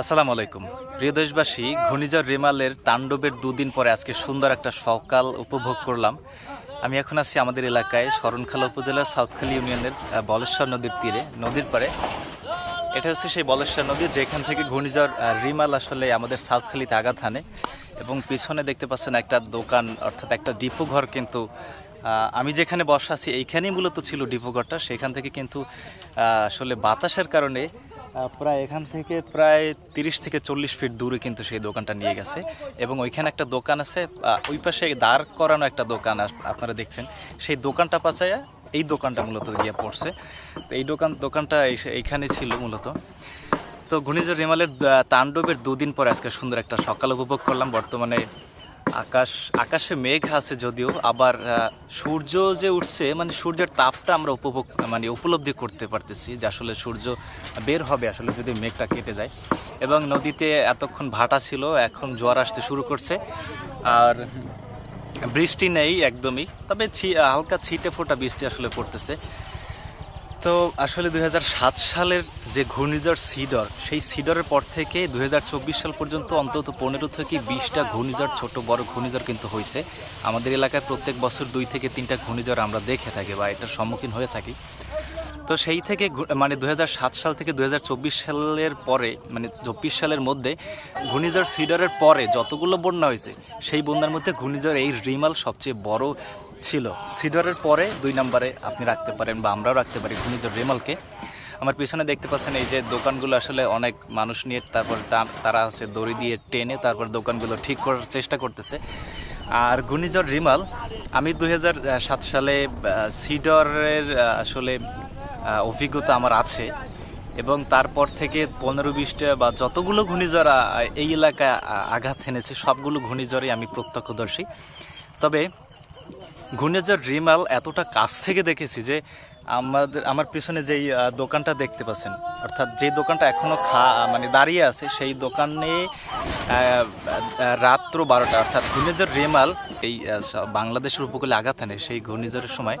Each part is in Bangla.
আসসালামু আলাইকুম। প্রিয় দেশবাসী, ঘূর্ণিঝড় রেমালের তাণ্ডবের দুদিন পরে আজকে সুন্দর একটা সকাল উপভোগ করলাম। আমি এখন আছি আমাদের এলাকায় শরণখালা উপজেলার সাউথখালী ইউনিয়নের বলেশ্বর নদীর তীরে, নদীর পারে এটা হচ্ছে সেই বলেশ্বর নদী যেখান থেকে ঘূর্ণিঝড় রিমাল আসলে আমাদের সাউথখালীতে আঘাত হানে এবং পিছনে দেখতে পাচ্ছেন একটা দোকান, অর্থাৎ একটা ডিপো ঘর কিন্তু আমি যেখানে বসা আছি এইখানেই মূলত ছিল ডিপো ঘরটা। সেখান থেকে কিন্তু আসলে বাতাসের কারণে প্রায় এখান থেকে প্রায় তিরিশ থেকে চল্লিশ ফিট দূরে কিন্তু সেই দোকানটা নিয়ে গেছে। এবং ওইখানে একটা দোকান আছে ওই পাশে দাঁড় করানো একটা দোকান আপনারা দেখছেন। সেই দোকানটা পাশায় এই দোকানটা মূলত গিয়ে পড়ছে। তো এই দোকান, দোকানটা এই- এইখানে ছিল মূলত। তো ঘূর্ণিঝড় রেমালের তাণ্ডবের দুদিন পরে আজকে সুন্দর একটা সকাল উপভোগ করলাম। বর্তমানে আকাশ, আকাশে মেঘ আছে যদিও, আবার সূর্য যে উঠছে মানে সূর্যের তাপটা আমরা উপভোগ মানে উপলব্ধি করতে পারতেছি যে আসলে সূর্য বের হবে আসলে যদি মেঘটা কেটে যায়। এবং নদীতে এতক্ষণ ভাটা ছিল, এখন জোয়ার আসতে শুরু করছে। আর বৃষ্টি নেই একদমই, তবে হালকা ছিটে ফোটা বৃষ্টি আসলে পড়তেছে। তো আসলে দুই হাজার সাত সালের যে ঘূর্ণিঝড় সিডর, সেই সিডরের পর থেকে দুই হাজার চব্বিশ সাল পর্যন্ত অন্তত পনেরো থেকে বিশটা ঘূর্ণিঝড়, ছোট বড় ঘূর্ণিঝড় কিন্তু হয়েছে। আমাদের এলাকায় প্রত্যেক বছর দুই থেকে তিনটা ঘূর্ণিঝড় আমরা দেখে থাকি বা এটার সম্মুখীন হয়ে থাকি। তো সেই থেকে মানে দু হাজার সাত সাল থেকে দুই সালের পরে মানে চব্বিশ সালের মধ্যে ঘূর্ণিঝড় সিডরের পরে যতগুলো বন্যা হয়েছে, সেই বন্যার মধ্যে ঘূর্ণিঝড় এই রিমাল সবচেয়ে বড় ছিল। সিডরের পরে দুই নম্বরে আপনি রাখতে পারেন বা আমরাও রাখতে পারি ঘূর্ণিঝড় রিমালকে। আমার পিছনে দেখতে পাচ্ছেন এই যে দোকানগুলো আসলে অনেক মানুষ নিয়ে তারপর তারা হচ্ছে দড়ি দিয়ে টেনে তারপর দোকানগুলো ঠিক করার চেষ্টা করতেছে। আর ঘূর্ণিঝড় রিমাল, আমি সাত সালে সিডরের আসলে অভিজ্ঞতা আমার আছে এবং তারপর থেকে পনেরো বিশটা বা যতগুলো ঘূর্ণিঝড় এই এলাকায় আঘাত এনেছে, সবগুলো ঘূর্ণিঝড়ে আমি প্রত্যক্ষদর্শী। তবে ঘূর্ণিঝড় রিমাল এতটা কাছ থেকে দেখেছি যে আমাদের আমার পিছনে যেই দোকানটা দেখতে পাচ্ছেন, অর্থাৎ যে দোকানটা এখনও খা মানে দাঁড়িয়ে আছে, সেই দোকানে রাত্র বারোটা, অর্থাৎ ঘূর্ণিঝড় রেমাল এই বাংলাদেশের উপকূলে আঘাত আনে সেই ঘূর্ণিঝড়ের সময়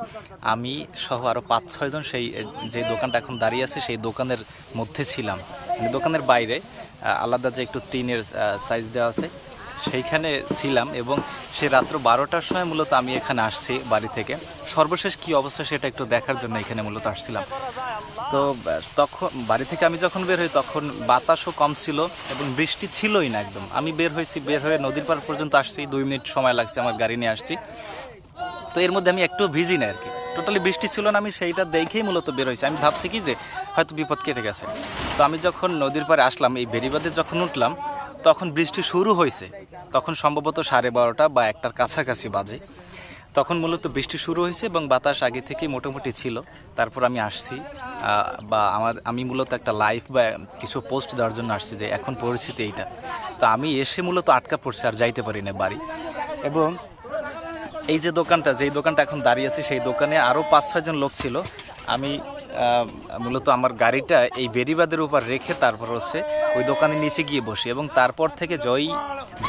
আমি সহ আরও পাঁচ ছয়জন সেই যে দোকানটা এখন দাঁড়িয়ে আছে, সেই দোকানের মধ্যে ছিলাম। মানে দোকানের বাইরে আলাদা যে একটু টিনের সাইজ দেওয়া আছে সেইখানে ছিলাম এবং সে রাত্র বারোটার সময় মূলত আমি এখানে আসছি বাড়ি থেকে। সর্বশেষ কি অবস্থা সেটা একটু দেখার জন্য এখানে মূলত আসছিলাম। তো, তখন বাড়ি থেকে আমি যখন বের হই তখন বাতাসও কম ছিল এবং বৃষ্টি ছিলই না একদম। আমি বের হয়েছি, বের হয়ে নদীর পার পর্যন্ত আসছি, দুই মিনিট সময় লাগছে আমার গাড়ি নিয়ে আসছি। তো এর মধ্যে আমি একটু ভিজি না আর কি। টোটালি বৃষ্টি ছিল না, আমি সেইটা দেখেই মূলত বের হয়েছি। আমি ভাবছি কি যে হয়তো বিপদ কেটে গেছে। তো আমি যখন নদীর পাড়ে আসলাম, এই বেরিবাদে যখন উঠলাম তখন বৃষ্টি শুরু হয়েছে। তখন সম্ভবত সাড়ে বারোটা বা একটার কাছাকাছি বাজে। তখন মূলত বৃষ্টি শুরু হয়েছে এবং বাতাস আগে থেকেই মোটামুটি ছিল। তারপর আমি আসছি বা আমার, আমি মূলত একটা লাইভ বা কিছু পোস্ট দেওয়ার জন্য আসছি যে এখন পরিস্থিতি এইটা। তো আমি এসে মূলত আটকা পড়ছি আর যাইতে পারি না বাড়ি। এবং এই যে দোকানটা, যেই দোকানটা এখন দাঁড়িয়ে আছে, সেই দোকানে আরও পাঁচ ছয়জন লোক ছিল। আমি মূলত আমার গাড়িটা এই বেরিবাদের উপর রেখে তারপর হচ্ছে ওই দোকানের নিচে গিয়ে বসি এবং তারপর থেকে জয়ী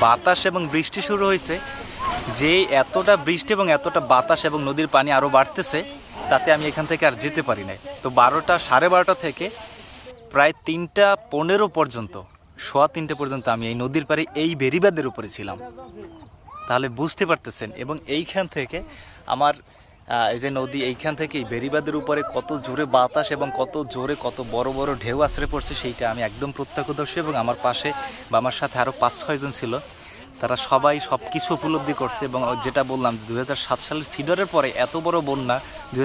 বাতাস এবং বৃষ্টি শুরু হয়েছে, যে এতটা বৃষ্টি এবং এতটা বাতাস এবং নদীর পানি আরও বাড়তেছে, তাতে আমি এখান থেকে আর যেতে পারি নাই। তো বারোটা, সাড়ে বারোটা থেকে প্রায় তিনটা পনেরো পর্যন্ত, সোয়া তিনটে পর্যন্ত আমি এই নদীর পাড়ে এই বেরিবাদের উপরে ছিলাম। তাহলে বুঝতে পারতেছেন এবং এইখান থেকে আমার এই যে নদী এইখান থেকে এই বেরিবাদের উপরে কত জোরে বাতাস এবং কত জোরে কত বড় বড় ঢেউ আশ্রে পড়ছে, সেইটা আমি একদম প্রত্যক্ষদর্শী এবং আমার পাশে বা আমার সাথে আরও পাঁচ ছয়জন ছিল। তারা সবাই সব কিছু উপলব্ধি করছে এবং যেটা বললাম দু সালের সিডরের পরে এত বড় বন্যা দু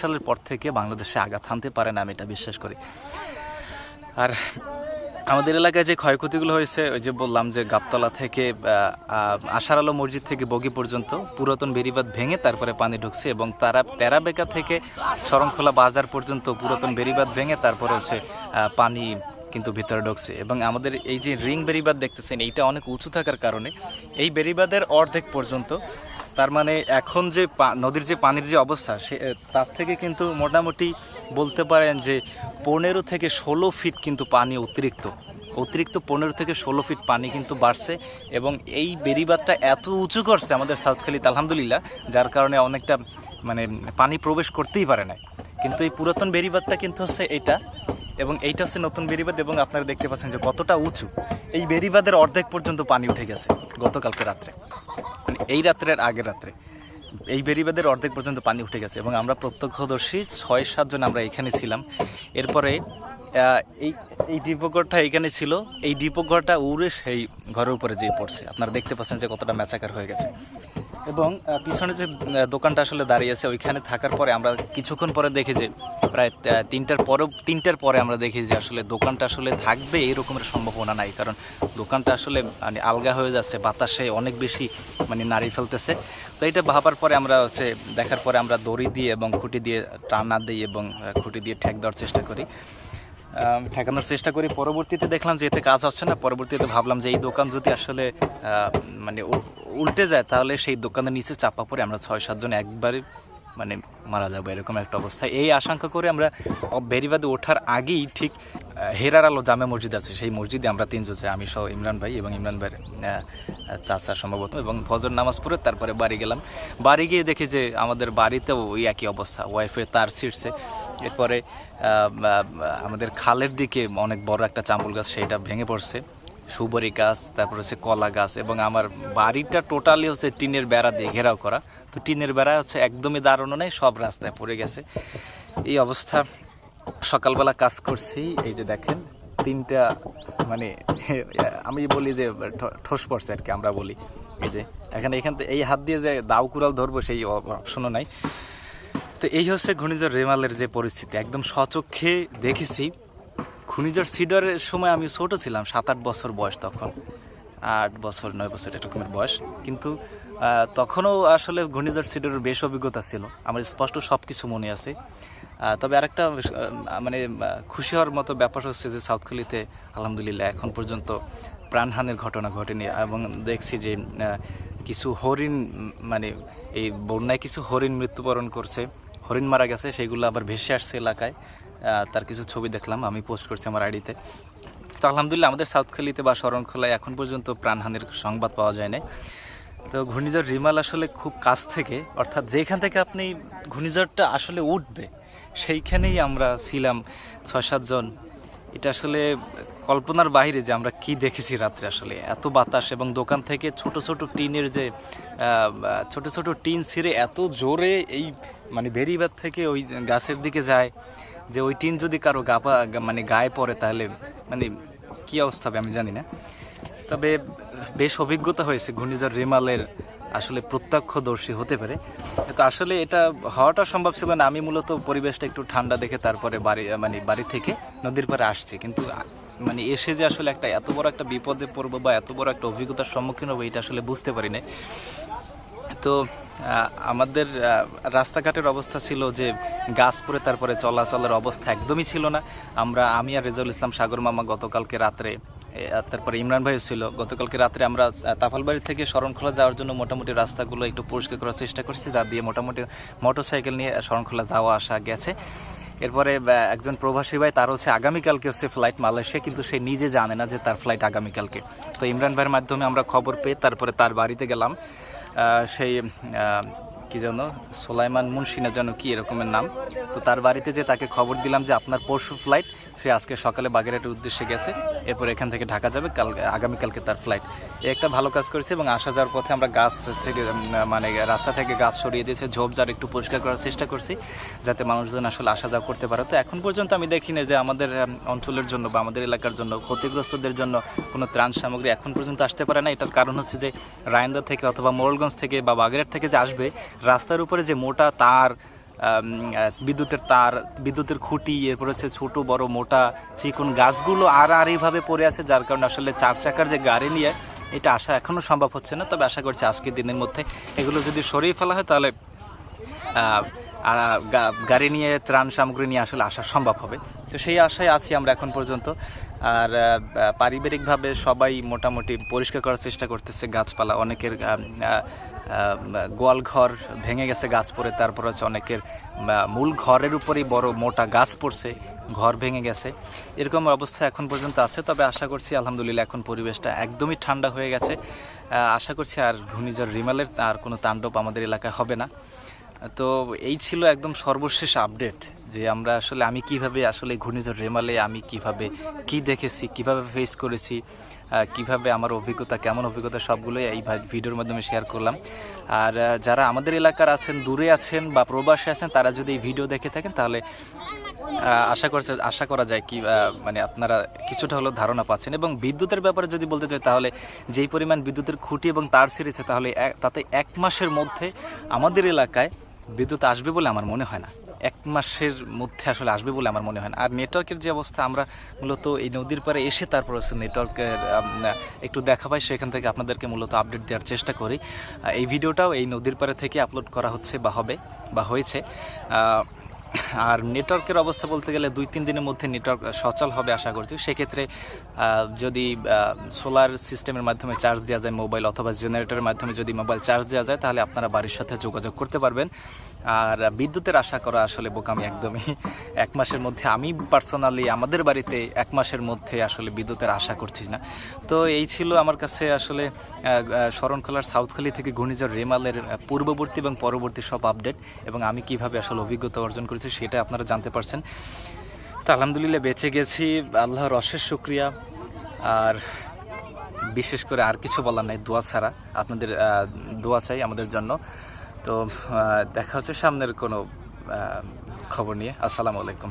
সালের পর থেকে বাংলাদেশে আঘাত হানতে পারে না, আমি এটা বিশ্বাস করি। আর আমাদের এলাকায় যে ক্ষয়ক্ষতিগুলো হয়েছে, ওই যে বললাম যে গাবতলা থেকে আশার আলো মসজিদ থেকে বগি পর্যন্ত পুরাতন বেরিবাদ ভেঙে তারপরে পানি ঢুকছে এবং তারা তেরাবেকা থেকে শরণখোলা বাজার পর্যন্ত পুরাতন বেরিবাদ ভেঙে তারপরে হচ্ছে পানি কিন্তু ভিতরে ঢুকছে। এবং আমাদের এই যে রিং বেরিবাদ দেখতেছেন, এইটা অনেক উঁচু থাকার কারণে এই বেরিবাদের অর্ধেক পর্যন্ত তার মানে এখন যে নদীর যে পানির যে অবস্থা, সে তার থেকে কিন্তু মোটামুটি বলতে পারেন যে পনেরো থেকে ষোলো ফিট কিন্তু পানি অতিরিক্ত। অতিরিক্ত পনেরো থেকে ষোলো ফিট পানি কিন্তু বাড়ছে এবং এই বেরিবাদটা এত উঁচু করছে আমাদের সাউথখালিতে আলহামদুলিল্লাহ, যার কারণে অনেকটা মানে পানি প্রবেশ করতেই পারে না কিন্তু এই পুরাতন বেরিবাদটা কিন্তু হচ্ছে এটা। এবং এইটা হচ্ছে নতুন বেরিবাদ এবং আপনারা দেখতে পাচ্ছেন যে কতটা উঁচু। এই বেরিবাদের অর্ধেক পর্যন্ত পানি উঠে গেছে গতকালকে রাত্রে। মানে এই রাত্রের আগের রাত্রে। এই বেরিবাদের অর্ধেক পর্যন্ত পানি উঠে গেছে এবং আমরা প্রত্যক্ষদর্শী ছয় সাতজন আমরা এখানে ছিলাম। এরপরে এই এই ডিপোঘরটা এখানে ছিল। এই ডিপোঘরটা উড়ে সেই ঘরের উপরে যেয়ে পড়ছে। আপনারা দেখতে পাচ্ছেন যে কতটা ম্যাচাকার হয়ে গেছে। এবং পিছনে যে দোকানটা আসলে দাঁড়িয়ে আছে, ওইখানে থাকার পরে আমরা কিছুক্ষণ পরে দেখি যে, প্রায় তিনটার পরেও তিনটার পরে আমরা দেখি যে আসলে দোকানটা আসলে থাকবে এই রকমের সম্ভাবনা নাই। কারণ দোকানটা আসলে মানে আলগা হয়ে যাচ্ছে, বাতাসে অনেক বেশি মানে নাড়ি ফেলতেছে। তো এটা ভাবার পরে আমরা হচ্ছে, দেখার পরে আমরা দড়ি দিয়ে এবং খুঁটি দিয়ে টানা দিই এবং খুঁটি দিয়ে ঠেক দেওয়ার চেষ্টা করি। ঠেকানোর চেষ্টা করি। পরবর্তীতে দেখলাম যে এতে কাজ আসছে না। পরবর্তীতে ভাবলাম যে এই দোকান যদি আসলে মানে উল্টে যায়, তাহলে সেই দোকানের নিচে চাপা পড়ে আমরা ছয়, সাতজন একবারে মানে মারা যাব, এরকম একটা অবস্থা। এই আশঙ্কা করে আমরা বেরিবাদে ওঠার আগেই ঠিক হেরার আলো জামে মসজিদ আছে, সেই মসজিদে আমরা তিনজন আমি সহ ইমরান ভাই এবং ইমরান ভাইয়ের চাচা সম্ভবত, এবং ফজর নামাজ পড়ে তারপরে বাড়ি গেলাম। বাড়ি গিয়ে দেখি যে আমাদের বাড়িতেও ওই একই অবস্থা, ওয়াইফের তার ছিঁড়ছে। এরপরে আমাদের খালের দিকে অনেক বড় একটা চাম্বুল গাছ সেটা ভেঙে পড়ছে। সুবরি গাছ, তারপর হচ্ছে কলা গাছ এবং আমার বাড়িটা টোটালি হচ্ছে টিনের বেড়া দিয়ে ঘেরাও করা। তো টিনের বেড়া হচ্ছে একদমই দাঁড়ানো নেই সব রাস্তায় পড়ে গেছে। এই অবস্থা, সকালবেলা কাজ করছি, এই যে দেখেন, তিনটা মানে আমি বলি যে ঠোস পড়ছে আর কি, আমরা বলি। এই যে, এখানে, এখান থেকে এই হাত দিয়ে যে দাও কুড়াল ধরবো, সেই অপশনও নাই। তো এই হচ্ছে ঘূর্ণিঝড় রেমালের যে পরিস্থিতি, একদম সচক্ষে দেখেছি। ঘূর্ণিঝড় সিডারের সময় আমি ছোট ছিলাম সাত আট বছর বয়স তখন। আট বছর, নয় বছর এরকমের বয়স। কিন্তু তখনও আসলে ঘূর্ণিঝড় সিডারের বেশ অভিজ্ঞতা ছিল। আমার স্পষ্ট সব কিছু মনে আছে। তবে আরেকটা মানে খুশি হওয়ার মতো ব্যাপার হচ্ছে যে সাউথখালিতে আলহামদুলিল্লাহ এখন পর্যন্ত প্রাণহানির ঘটনা ঘটেনি এবং দেখছি যে কিছু হরিণ মানে এই বন্যায় কিছু হরিণ মৃত্যুবরণ করছে। হরিণ মারা গেছে, সেগুলো আবার ভেসে আসছে এলাকায়। তার কিছু ছবি দেখলাম, আমি পোস্ট করছি আমার আইডিতে তো। আলহামদুলিল্লাহ, আমাদের সাউথখালিতে বা শরণখোলায় এখন পর্যন্ত প্রাণহানির সংবাদ পাওয়া যায় না তো ঘূর্ণিঝড় রিমাল আসলে খুব কাছ থেকে, অর্থাৎ যেখান থেকে আপনি ঘূর্ণিঝড়টা আসলে উঠবে, সেইখানেই আমরা ছিলাম ছয় সাতজন এটা আসলে কল্পনার বাইরে যে আমরা কি দেখেছি রাত্রে আসলে। এত বাতাস এবং দোকান থেকে ছোট ছোট টিনের যে ছোট ছোট টিন ছিঁড়ে এত জোরে এই মানে বেরিবাদ থেকে ওই গাছের দিকে যায় যে ওই টিন যদি কারও গাপা মানে গায়ে পড়ে, তাহলে মানে কি অবস্থা হবে আমি জানি না। তবে বেশ অভিজ্ঞতা হয়েছে ঘূর্ণিঝড় রিমালের আসলে প্রত্যক্ষদর্শী হতে পারে। তো আসলে এটা হওয়াটা সম্ভব ছিল না। আমি মূলত পরিবেশটা একটু ঠান্ডা দেখে তারপরে বাড়ি মানে বাড়ি থেকে নদীর পাড়ে আসছি। কিন্তু মানে এসে যে আসলে একটা এত বড় একটা বিপদে পড়ব বা এত বড় একটা অভিজ্ঞতার সম্মুখীন হব, এটা আসলে বুঝতে পারি না তো আমাদের রাস্তাঘাটের অবস্থা ছিল যে গাছ পরে তারপরে চলাচলের অবস্থা একদমই ছিল না। আমরা, আমি আর রেজাউল ইসলাম সাগর মামা গতকালকে রাত্রে তারপরে ইমরান ভাইও ছিল, গতকালকে রাত্রে আমরা তাফালবাড়ি থেকে শরণখোলা যাওয়ার জন্য মোটামুটি রাস্তাগুলো একটু পরিষ্কার করার চেষ্টা করছি, যা দিয়ে মোটামুটি মোটরসাইকেল নিয়ে শরণখোলা যাওয়া আসা গেছে। এরপরে একজন প্রবাসী ভাই, তার হচ্ছে আগামীকালকে হচ্ছে ফ্লাইট মালয়েশিয়া, কিন্তু সে নিজে জানে না যে তার ফ্লাইট আগামীকালকে। তো ইমরান ভাইয়ের মাধ্যমে আমরা খবর পেয়ে তারপরে তার বাড়িতে গেলাম। সেই কি যেন, সোলাইমান মুন্সি না যেন কি এরকমের নাম। তো তার বাড়িতে যে তাকে খবর দিলাম যে আপনার পরশু ফ্লাইট সে আজকে সকালে বাগেরহাটের উদ্দেশ্যে গেছে। এরপর এখান থেকে ঢাকা যাবে, কাল, আগামীকালকে তার ফ্লাইট এই একটা ভালো কাজ করেছে এবং আসা যাওয়ার পথে আমরা গাছ থেকে মানে রাস্তা থেকে গাছ সরিয়ে দিয়েছে ঝোপঝাড় একটু পরিষ্কার করার চেষ্টা করছি, যাতে মানুষজন আসলে আসা যাওয়া করতে পারে। তো এখন পর্যন্ত আমি দেখি না যে আমাদের অঞ্চলের জন্য বা আমাদের এলাকার জন্য, ক্ষতিগ্রস্তদের জন্য কোনো ত্রাণ সামগ্রী এখন পর্যন্ত আসতে পারে না। এটার কারণ হচ্ছে যে রায়ন্দা থেকে অথবা মোড়লগঞ্জ থেকে বা বাগেরহাট থেকে যে আসবে রাস্তার উপরে যে মোটা তার বিদ্যুতের তার, বিদ্যুতের খুঁটি, এরপর হচ্ছে ছোটো, বড়, মোটা চিকন গাছগুলো আর আর এইভাবে পড়ে আছে, যার কারণে আসলে চার চাকার যে গাড়ি নিয়ে এটা আসা এখনও সম্ভব হচ্ছে না। তবে আশা করছি আজকের দিনের মধ্যে এগুলো যদি সরিয়ে ফেলা হয় তাহলে গাড়ি নিয়ে, ত্রাণ সামগ্রী নিয়ে আসলে আসা সম্ভব হবে। তো সেই আশায় আছি আমরা এখন পর্যন্ত। আর পারিবারিকভাবে সবাই মোটামুটি পরিষ্কার করার চেষ্টা করতেছে গাছপালা, অনেকের গোয়াল ঘর ভেঙে গেছে গাছ পড়ে, তারপর হচ্ছে অনেকের মূল ঘরের উপরেই বড় মোটা গাছ পড়ছে, ঘর ভেঙে গেছে। এরকম অবস্থা এখন পর্যন্ত আছে, তবে আশা করছি আলহামদুলিল্লাহ এখন পরিবেশটা একদমই ঠান্ডা হয়ে গেছে। আশা করছি আর ঘূর্ণিঝড় রিমালের আর কোনো তাণ্ডব আমাদের এলাকায় হবে না। তো এই ছিল একদম সর্বশেষ আপডেট, যে আমরা আসলে আমি কীভাবে আসলে ঘূর্ণিঝড় রেমালে আমি কীভাবে কি দেখেছি, কীভাবে ফেস করেছি কীভাবে আমার অভিজ্ঞতা, কেমন অভিজ্ঞতা সবগুলোই এই ভিডিওর মাধ্যমে শেয়ার করলাম। আর যারা আমাদের এলাকার আছেন, দূরে আছেন বা প্রবাসে আছেন, তারা যদি এই ভিডিও দেখে থাকেন, তাহলে আশা করছে, আশা করা যায় কি মানে আপনারা কিছুটা হলেও ধারণা পাচ্ছেন। এবং বিদ্যুতের ব্যাপারে যদি বলতে চাই, তাহলে যেই পরিমাণ বিদ্যুতের খুঁটি এবং তার ছিঁড়েছে তাহলে তাতে এক মাসের মধ্যে আমাদের এলাকায় বিদ্যুৎ আসবে বলে আমার মনে হয় না। এক মাসের মধ্যে আসলে আসবে বলে আমার মনে হয় না। আর নেটওয়ার্কের যে অবস্থা, আমরা মূলত এই নদীর পাড়ে এসে তারপর হচ্ছে নেটওয়ার্কের একটু দেখা পাই, সেখান থেকে আপনাদেরকে মূলত আপডেট দেওয়ার চেষ্টা করি। এই ভিডিওটাও এই নদীর পাড়ে থেকে আপলোড করা হচ্ছে বা হবে বা হয়েছে। আর নেটওয়ার্কের অবস্থা বলতে গেলে দুই, তিন দিনের মধ্যে নেটওয়ার্ক সচল হবে আশা করছি। সেক্ষেত্রে যদি সোলার সিস্টেমের মাধ্যমে চার্জ দেওয়া যায় মোবাইল অথবা জেনারেটরের মাধ্যমে যদি মোবাইল চার্জ দেওয়া যায়, তাহলে আপনারা বাড়ির সাথে যোগাযোগ করতে পারবেন। আর বিদ্যুতের আশা করা আসলে বোকামি একদমই। এক মাসের মধ্যে আমি পার্সোনালি আমাদের বাড়িতে এক মাসের মধ্যে আসলে বিদ্যুতের আশা করছি না। তো এই ছিল আমার কাছে আসলে শরণখোলার সাউথখালি থেকে ঘূর্ণিঝড় রেমালের পূর্ববর্তী এবং পরবর্তী সব আপডেট এবং আমি কীভাবে আসলে অভিজ্ঞতা অর্জন করেছি সেটা আপনারা জানতে পারছেন। তো আলহামদুলিল্লাহ বেঁচে গেছি, আল্লাহর অশেষ শুক্রিয়া। আর বিশেষ করে আর কিছু বলার নাই, দোয়া ছাড়া। আপনাদের দোয়া চাই আমাদের জন্য। তো দেখা হচ্ছে সামনের কোনো খবর নিয়ে। আসসালামু আলাইকুম।